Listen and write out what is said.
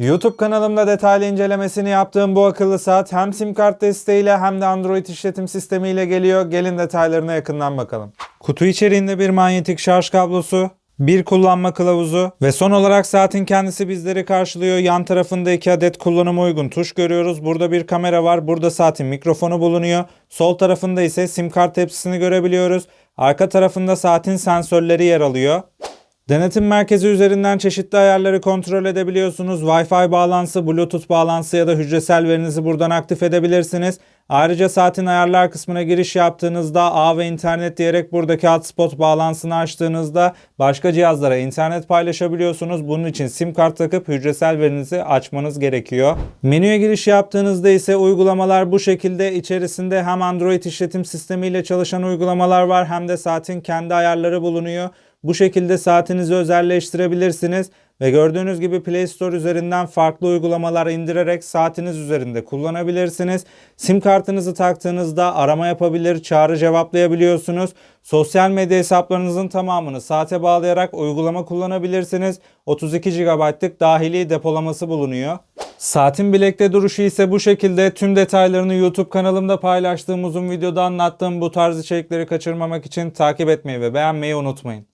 YouTube kanalımda detaylı incelemesini yaptığım bu akıllı saat hem sim kart desteğiyle hem de Android işletim sistemiyle geliyor. Gelin detaylarına yakından bakalım. Kutu içeriğinde bir manyetik şarj kablosu, bir kullanma kılavuzu ve son olarak saatin kendisi bizleri karşılıyor. Yan tarafında iki adet kullanıma uygun tuş görüyoruz. Burada bir kamera var. Burada saatin mikrofonu bulunuyor. Sol tarafında ise sim kart tepsisini görebiliyoruz. Arka tarafında saatin sensörleri yer alıyor. Denetim merkezi üzerinden çeşitli ayarları kontrol edebiliyorsunuz. Wi-Fi bağlantısı, Bluetooth bağlantısı ya da hücresel verinizi buradan aktif edebilirsiniz. Ayrıca saatin ayarlar kısmına giriş yaptığınızda ağ ve internet diyerek buradaki hotspot bağlantısını açtığınızda başka cihazlara internet paylaşabiliyorsunuz. Bunun için sim kart takıp hücresel verinizi açmanız gerekiyor. Menüye giriş yaptığınızda ise uygulamalar bu şekilde içerisinde hem Android işletim sistemiyle çalışan uygulamalar var hem de saatin kendi ayarları bulunuyor. Bu şekilde saatinizi özelleştirebilirsiniz ve gördüğünüz gibi Play Store üzerinden farklı uygulamalar indirerek saatiniz üzerinde kullanabilirsiniz. Sim kartınızı taktığınızda arama yapabilir, çağrı cevaplayabiliyorsunuz. Sosyal medya hesaplarınızın tamamını saate bağlayarak uygulama kullanabilirsiniz. 32 GB'lık dahili depolaması bulunuyor. Saatin bilekte duruşu ise bu şekilde. Tüm detaylarını YouTube kanalımda paylaştığım uzun videoda anlattığım bu tarz içerikleri kaçırmamak için takip etmeyi ve beğenmeyi unutmayın.